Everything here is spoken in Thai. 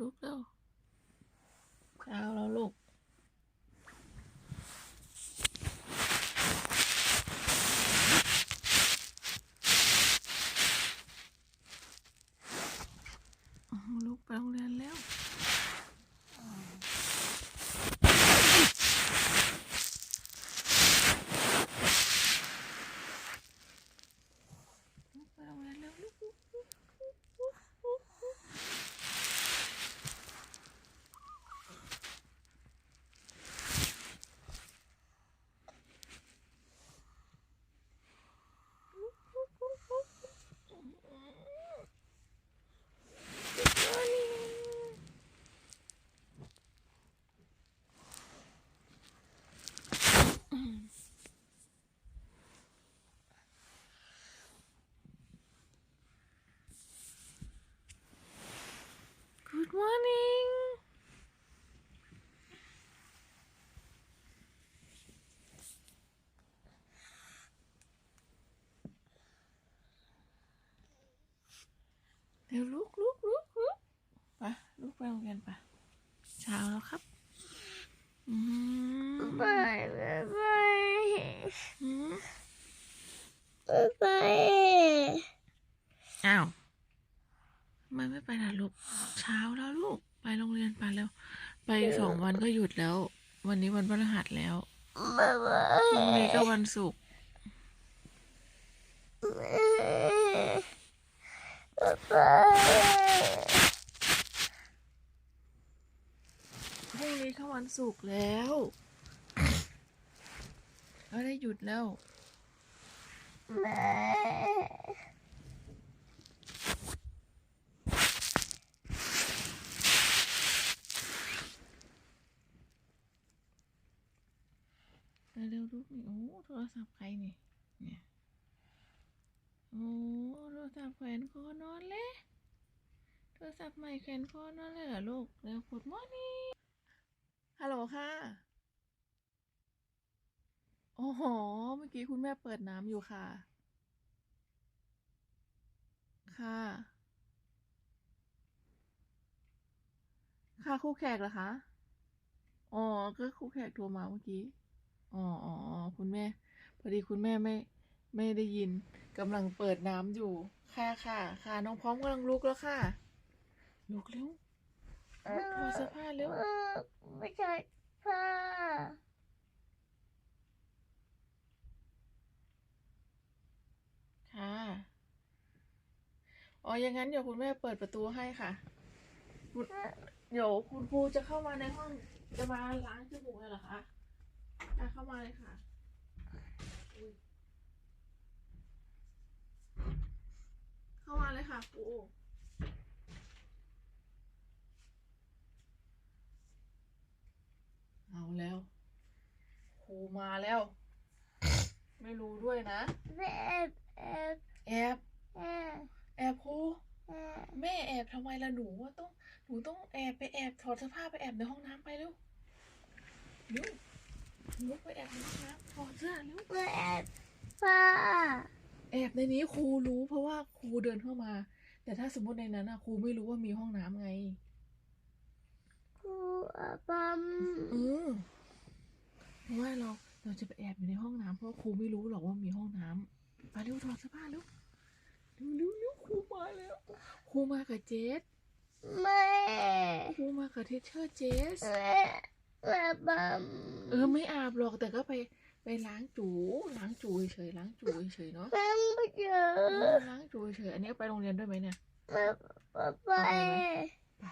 ลุกเร็วเช้าแล้วลูกอ๋อลูกไปโรงเรียนแล้ว เดี๋ยวลุกลุกลุกลุกไปลุกไปโรงเรียนไปเช้าแล้วครับอืมไปไปไปอืมไปอ้าวทำไมไม่ไปล่ะลูกเช้าแล้วลูก ไปโรงเรียนไปแล้ว ไปสองวันก็หยุดแล้ว วันนี้วันพฤหัสแล้วไปไปพรุ่งนี้ก็วันศุกร์ไป พรุ่งนี้ก็วันศุกร์แล้วก็ได้หยุดแล้ว เร็วลูกนี่โอ้โทรศัพท์ใครนี่เนี่ย โอ้โทรศัพท์แขวนคอนอนเลยโทรศัพท์ใหม่แขวนคอนอนเลยเหรอลูกเร็วกดมอนี่ฮัลโหลค่ะ โอ้โห เมื่อกี้คุณแม่เปิดน้ำอยู่ค่ะ ค่ะ ค่ะครูแขกเหรอคะ อ๋อ ก็ครูแขกโทรมาเมื่อกี้ อ๋ออ๋อคุณแม่ พอดีคุณแม่ไม่ ไม่ได้ยิน กำลังเปิดน้ำอยู่ ค่ะค่ะค่ะน้องพร้อมกำลังลุกแล้วค่ะ ลุกเร็วลุกถอดเสื้อผ้าเร็วไม่ใช่ผ้าค่ะอ๋ออย่างนั้นเดี๋ยวคุณแม่เปิดประตูให้ค่ะคุณเดี๋ยวคุณครูจะเข้ามาในห้องจะมาล้างจมูกเลยเหรอคะอะเข้ามาเลยค่ะอุ๊ย เข้ามาเลยค่ะครูเอาแล้วครูมาแล้ว ไม่รู้ด้วยนะแอบแอบแอบ แอบแอบครูแอบแม่แอบทำไมล่ะหนูว่าต้องหนูต้องแอบไปแอบถอดเสื้อผ้าไปแอบในห้องน้ำไปเร็วเร็วหนูไปแอบในห้องน้ำถอดเสื้อเร็วไม่แอบผ้า แอบในนี้ครูรู้เพราะว่าครูเดินเข้ามา แต่ถ้าสมมติในนั้นนะครูไม่รู้ว่ามีห้องน้ำไงกูอาบัมเออเพราะว่าเราเราจะไปแอบอยู่ในห้องน้ำเพราะครูไม่รู้หรอกว่ามีห้องน้ำไปเร็วถอดเสื้อผ้าเร็วเร็วเร็วเร็วครูมาแล้วครูมากับเจสไม่ครูมากับเทเชอร์เจส แม่อาบัม เออไม่อาบหรอกแต่ก็ไป ไปล้างจูล้างจูเฉยๆล้างจูเฉยๆเนาะแม่ไม่เจอเออล้างจูเฉยๆอันนี้ไปโรงเรียนด้วยไหมเนี่ยแม่ไปไปไปไป